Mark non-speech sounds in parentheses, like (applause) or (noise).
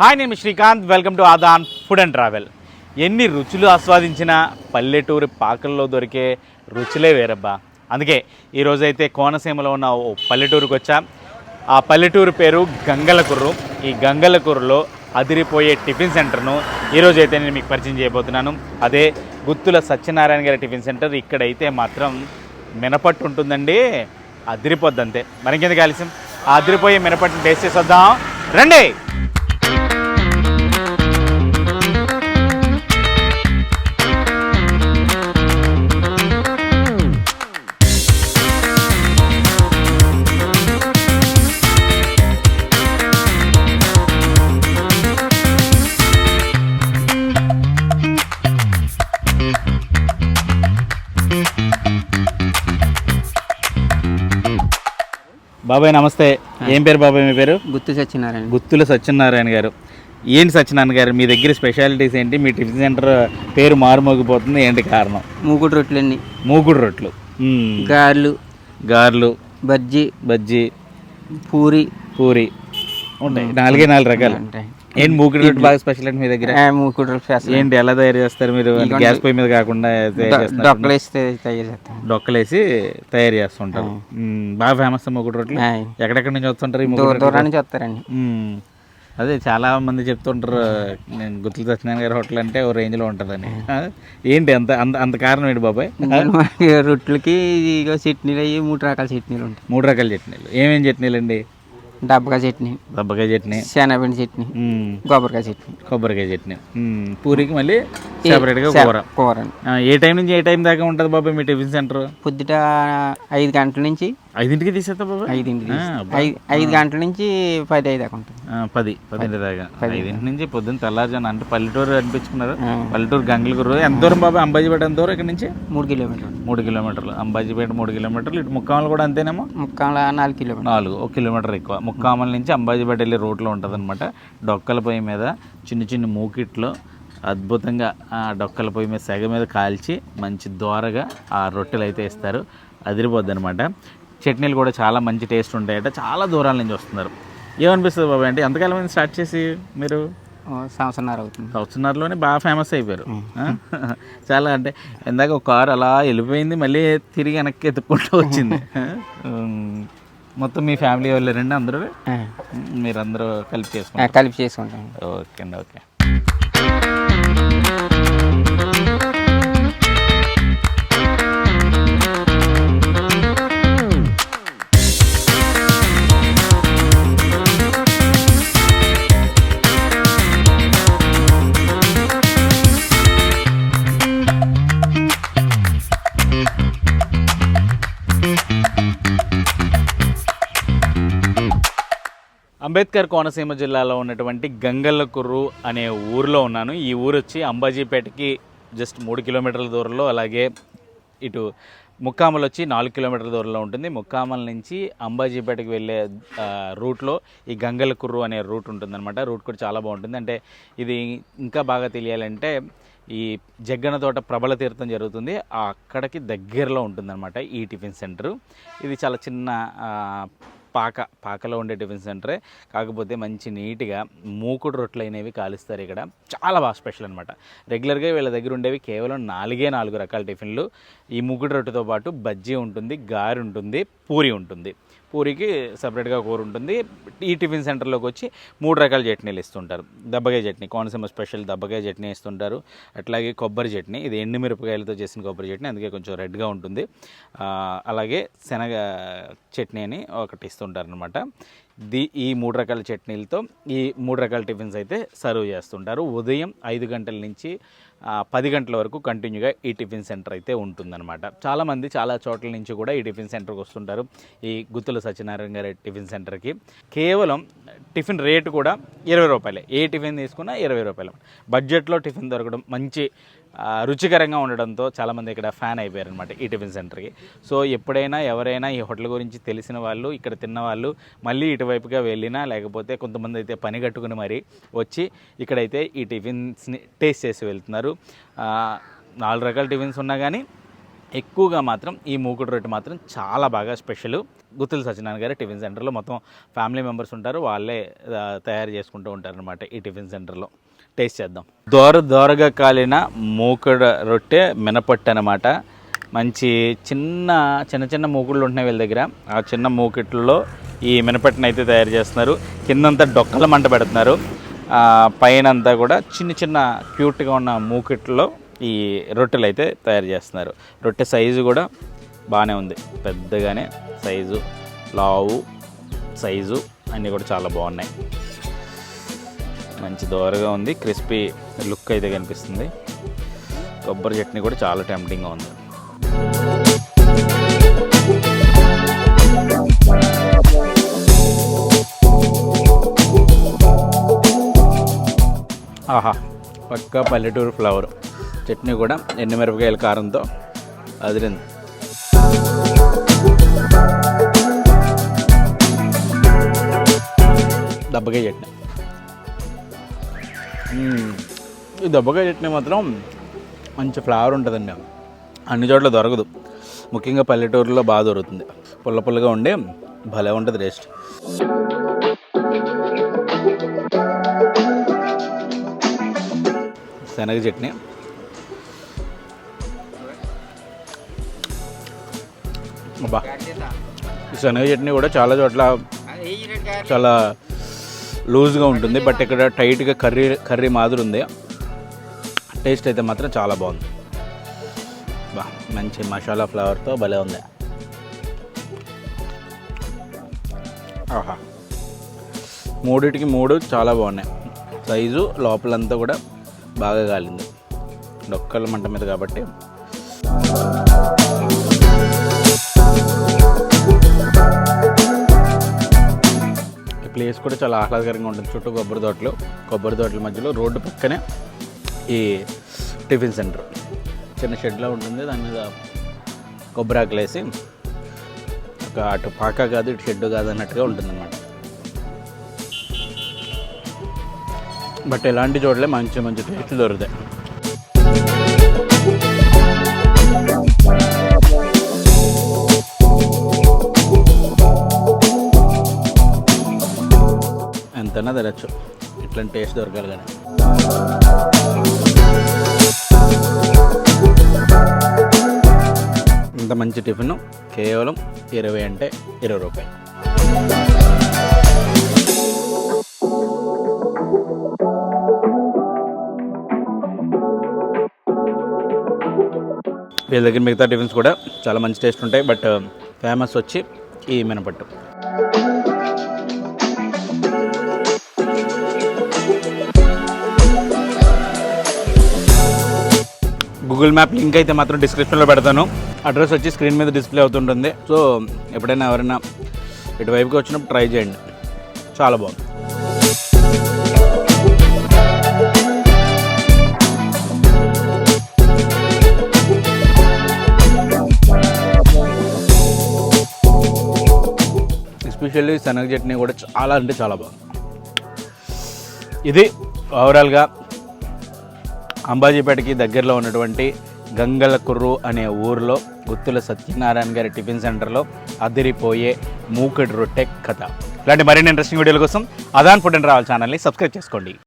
Hi నేను Srikanth. Welcome to Aadaan food and travel. ఎన్ని రుచులు ఆస్వాదించినా పల్లెటూరి పాకల్లో దొరికే రుచులే వేరబ్బా. అందుకే ఈరోజైతే కోనసీమలో ఉన్న ఓ పల్లెటూరుకి వచ్చా. ఆ పల్లెటూరు పేరు గంగలకుర్రు. ఈ గంగలకుర్రులో అదిరిపోయే టిఫిన్ సెంటర్ను ఈరోజైతే నేను మీకు పరిచయం చేయబోతున్నాను. అదే గుత్తుల సత్యనారాయణ గారి టిఫిన్ సెంటర్. ఇక్కడైతే మాత్రం మినపట్టు ఉంటుందండి. అదిరిపోద్ది అంతే మనకెందుకు ఆలస్యం? ఆ అదిరిపోయే మినపట్టును టేస్ట్ చేసేద్దాం రండి! బాబాయ్ నమస్తే. ఏం పేరు బాబాయ్ మీ పేరు? గుర్తు సత్యనారాయణ. గుత్తుల సత్యనారాయణ గారు. ఏంటి సత్యనారాయణ గారు? మీ దగ్గర స్పెషాలిటీస్ ఏంటి? మీ టిఫిన్ సెంటర్ పేరు మారుమోగిపోతుంది. ఏంటి కారణం? మూకుడు రొట్టెలన్నీ మూగుడు రొట్లు. మ్మ్. గారెలు. గారెలు. బజ్జీ. బజ్జీ. పూరి. పూరి. ఉంటాయి. నాలుగే నాలుగు రకాలు. ఉంటాయి. ఏంటి మూగుడు రొట్టె బాగా స్పెషల్ అంటే మీ దగ్గర? మూకుడు రొట్టె స్పెషల్ ఏంటి ఎలా తయారు చేస్తారు మీరు? గ్యాస్ పొయ్యి మీద కాకుండా తయారు చేస్తారు డొక్కలు వేస్తే తయారు చేస్తాం. డొక్కలేసి తయారు చేస్తుంటారు. బాగా ఫేమస్ మూగుడు రొట్టెలు. ఎక్కడెక్కడి నుంచి వస్తుంటారు దూర నుంచి వస్తారండి. అదే చాలా మంది చెప్తుంటారు నేను గుత్తుల సత్యనారాయణ గారి హోటల్ అంటే ఓ రేంజ్లో ఉంటుందని. ఆ? ఏంటి అంత అంత అంత కారణం ఏంటి బాబాయ్? రొట్టెలకి ఇగో చట్నీలు అయ్యి మూడు రకాల చట్నీలు ఉంటాయి. మూడు రకాల చట్నీలు. ఏమేం చట్నీలు అండి డబ్బకాయ చట్నీ దబ్బకాయ చట్నీ. శనగపిండి చట్నీ. కొబ్బరికాయ చట్నీ. కొబ్బరికాయ చట్నీ. పూరికి మళ్ళీ ఈ సెపరేట్గా శ- కూర కూర. అండి ఆ, ఏ టైం నుంచి ఏ టైం దాకా ఉంటుంది బాబాయ్ మీ టిఫిన్ సెంటర్? పొద్దుట ఐదు గంటల నుంచి ఐదింటికి తీసేస్తా బాబాయ్ ఐదింటికి. ఐదు గంటల నుంచి పది ఐదు దాకా ఉంటుంది. పది పదింటి దాకా. ఐదింటి నుంచి పొద్దున్న తెల్లారుజాను అంటే పల్లెటూరు అనిపించుకున్నారు. పల్లెటూరు గంగలగురు ఎంత దూరం బాబాయ్ అంబాజీపేట ఎంత దూరం ఇక్కడ నుంచి? మూడు కిలోమీటర్లు. మూడు కిలోమీటర్లు. అంబాజీపేట మూడు కిలోమీటర్లు. ఇటు ముక్కామలు కూడా అంతేనేమో? ముక్కాల నాలుగు కిలోమీటర్లు. నాలుగు ఒక కిలోమీటర్ ఎక్కువ. ముక్కామల నుంచి అంబాజీపేట వెళ్ళే రూట్లో ఉంటుంది అనమాట డొక్కల పొయ్యి మీద చిన్న చిన్న మూకిట్లో అద్భుతంగా ఆ డొక్కల పొయ్యి మీద సెగ మీద కాల్చి మంచి దోరగా ఆ రొట్టెలు అయితే ఇస్తారు అదిరిపోద్ది అనమాట చట్నీలు కూడా చాలా మంచి టేస్ట్ ఉంటాయట. చాలా దూరాల నుంచి వస్తున్నారు. ఏమనిపిస్తుంది బాబాయ్ అంటే ఎంతకాలం అయింది స్టార్ట్ చేసి మీరు? సంవత్సరంన్నర అవుతుంది. సంవత్సరాల్లోనే బాగా ఫేమస్ అయిపోయారు? చాలా అంటే ఇందాక ఒక కారు అలా వెళ్ళిపోయింది మళ్ళీ తిరిగి వెనక్కి ఎత్తుకుంటూ వచ్చింది. (laughs) మొత్తం మీ ఫ్యామిలీ వాళ్ళు రండి అందరూ. మీరందరూ కలిపి చేసుకుంటారు. కలిపి చేసుకుంటాం. ఓకే అండి ఓకే. అంబేద్కర్ కోనసీమ జిల్లాలో ఉన్నటువంటి గంగల్లకుర్రు అనే ఊరిలో ఉన్నాను. ఈ ఊరు వచ్చి అంబాజీపేటకి జస్ట్ మూడు కిలోమీటర్ల దూరంలో అలాగే ఇటు ముక్కామల్ వచ్చి నాలుగు కిలోమీటర్ల దూరంలో ఉంటుంది. ముక్కామల నుంచి అంబాజీపేటకి వెళ్ళే రూట్లో ఈ గంగలకుర్రు అనే రూట్ ఉంటుందన్నమాట. రూట్ కూడా చాలా బాగుంటుంది. అంటే ఇది ఇంకా బాగా తెలియాలంటే ఈ జగ్గన తోట ప్రబల తీర్థం జరుగుతుంది. అక్కడికి దగ్గరలో ఉంటుందన్నమాట ఈ టిఫిన్ సెంటర్. ఇది చాలా చిన్న పాక పాకలో ఉండే టిఫిన్ సెంటరే. కాకపోతే మంచి నీట్గా మూకుడు రొట్టెలు అనేవి కాలుస్తారు ఇక్కడ. చాలా బాగా స్పెషల్ అనమాట రెగ్యులర్గా వీళ్ళ దగ్గర ఉండేవి కేవలం నాలుగే నాలుగు రకాల టిఫిన్లు. ఈ మూకుడు రొట్టెతో పాటు బజ్జీ ఉంటుంది గారి ఉంటుంది పూరి ఉంటుంది. పూరికి సపరేట్గా కూర ఉంటుంది. ఈ టిఫిన్ సెంటర్లోకి వచ్చి మూడు రకాల చట్నీలు ఇస్తుంటారు. దబ్బకాయ చట్నీ కోనసీమ స్పెషల్ దబ్బకాయ చట్నీ ఇస్తుంటారు. అట్లాగే కొబ్బరి చట్నీ ఇది ఎండుమిరపకాయలతో చేసిన కొబ్బరి చట్నీ అందుకే కొంచెం రెడ్గా ఉంటుంది. అలాగే శనగ చట్నీ అని ఒకటి ఇస్తుంటారు అనమాట ది ఈ మూడు రకాల చట్నీలతో ఈ మూడు రకాల టిఫిన్స్ అయితే సర్వ్ చేస్తుంటారు. ఉదయం ఐదు గంటల నుంచి పది గంటల వరకు కంటిన్యూగా ఈ టిఫిన్ సెంటర్ అయితే ఉంటుందన్నమాట. చాలామంది చాలా చోట్ల నుంచి కూడా ఈ టిఫిన్ సెంటర్కి వస్తుంటారు ఈ గుత్తుల సత్యనారాయణ గారి టిఫిన్ సెంటర్కి. కేవలం టిఫిన్ రేటు కూడా ఇరవై రూపాయలే. ఏ టిఫిన్ తీసుకున్నా ఇరవై రూపాయలు. బడ్జెట్లో టిఫిన్ దొరకడం మంచి రుచికరంగా ఉండడంతో చాలామంది ఇక్కడ ఫ్యాన్ అయిపోయారు అనమాట ఈ టిఫిన్ సెంటర్కి. సో ఎప్పుడైనా ఎవరైనా ఈ హోటల్ గురించి తెలిసిన వాళ్ళు ఇక్కడ తిన్న వాళ్ళు మళ్ళీ ఇటువైపుగా వెళ్ళినా లేకపోతే కొంతమంది అయితే పని కట్టుకుని మరి వచ్చి ఇక్కడైతే ఈ టిఫిన్స్ని టేస్ట్ చేసి వెళ్తున్నారు. నాలుగు రకాల టిఫిన్స్ ఉన్నా కానీ ఎక్కువగా మాత్రం ఈ మూకుడు రొట్టె మాత్రం చాలా బాగా స్పెషల్. గుత్తుల సత్యనారాయణ గారి టిఫిన్ సెంటర్లో మొత్తం ఫ్యామిలీ మెంబర్స్ ఉంటారు వాళ్ళే తయారు చేసుకుంటూ ఉంటారనమాట ఈ టిఫిన్ సెంటర్లో. టేస్ట్ చేద్దాం. దోర దోరగా కాలిన మూకుడు రొట్టె మినపట్టు అనమాట మంచి చిన్న చిన్న చిన్న మూకుళ్ళు ఉంటున్నాయి వీళ్ళ దగ్గర. ఆ చిన్న మూకిట్లలో ఈ మినపట్టును అయితే తయారు చేస్తున్నారు. కిందంతా డొక్కల మంట పెడుతున్నారు. పైన అంతా కూడా చిన్న చిన్న క్యూట్గా ఉన్న మూకిట్లో ఈ రొట్టెలు అయితే తయారు చేస్తున్నారు. రొట్టె సైజు కూడా బాగానే ఉంది. పెద్దగానే సైజు లావు సైజు అన్నీ కూడా చాలా బాగున్నాయి. మంచి దోరగా ఉంది క్రిస్పీ లుక్ అయితే కనిపిస్తుంది. కొబ్బరి చట్నీ కూడా చాలా టెంప్టింగ్గా ఉంది. ఆహా పక్కా పల్లెటూరు ఫ్లవర్. చట్నీ కూడా ఎండుమిరపకాయల కారంతో అదిరింది. దబ్బకాయ చట్నీ. ఈ దబ్బకాయ చట్నీ మాత్రం మంచి ఫ్లేవర్ ఉంటుందండి. అన్ని చోట్ల దొరకదు. ముఖ్యంగా పల్లెటూరులో బాగా దొరుకుతుంది. పుల్ల పుల్లగా ఉండి భలే ఉంటుంది టేస్ట్. శనగ చట్నీ. అబ్బా. ఈ శనగ చట్నీ కూడా చాలా చోట్ల చాలా లూజ్గా ఉంటుంది. బట్ ఇక్కడ టైట్గా కర్రీ కర్రీ మాదిరి ఉంది. టేస్ట్ అయితే మాత్రం చాలా బాగుంది. బా మంచి మసాలా ఫ్లేవర్తో భలే ఉంది. ఆహా. మూడిటికి మూడు చాలా బాగున్నాయి. సైజు లోపలంతా కూడా బాగా కాలింది. డొక్కల మంట మీద కాబట్టి ప్లేస్ కూడా చాలా ఆహ్లాదకరంగా ఉంటుంది. చుట్టూ కొబ్బరి తోటలు. కొబ్బరి తోటల మధ్యలో రోడ్డు పక్కనే ఈ టిఫిన్ సెంటర్. చిన్న షెడ్లో ఉంటుంది. దాని మీద కొబ్బరాకులు వేసి ఒక అటు పాక కాదు ఇటు షెడ్ కాదు అన్నట్టుగా ఉంటుంది అన్నమాట బట్ ఇలాంటి చోట్లే మంచి మంచి టేస్ట్లు దొరుకుతాయి. ఎంతైనా తినచ్చు. ఇట్లాంటి టేస్ట్ దొరకాలి కానీ ఇంత మంచి టిఫిన్ కేవలం ఇరవై అంటే ఇరవై రూపాయలు. వీళ్ళ దగ్గర మిగతా టిఫిన్స్ కూడా చాలా మంచి టేస్ట్ ఉంటాయి బట్ ఫేమస్ వచ్చి ఈ మినపట్టు. గూగుల్ మ్యాప్ లింక్ అయితే మాత్రం డిస్క్రిప్షన్లో పెడతాను. అడ్రస్ వచ్చి స్క్రీన్ మీద డిస్ప్లే అవుతుంటుంది. సో ఎప్పుడైనా ఎవరైనా ఇటువైపుకి వచ్చినప్పుడు ట్రై చేయండి. చాలా బాగుంది. ఎస్పెషల్లీ శనగ చట్నీ కూడా చాలా అంటే చాలా బాగుంది. ఇది ఓవరాల్గా అంబాజీపేటకి దగ్గరలో ఉన్నటువంటి గంగల కుర్రు అనే ఊరిలో గుత్తుల సత్యనారాయణ గారి టిఫిన్ సెంటర్లో అదిరిపోయే మూకడి రొట్టె కథ. ఇలాంటి మరిన్ని ఇంట్రెస్టింగ్ వీడియోల కోసం అదాన్ ఫుడ్ అండ్ రావాల్ ఛానల్ని సబ్స్క్రైబ్ చేసుకోండి.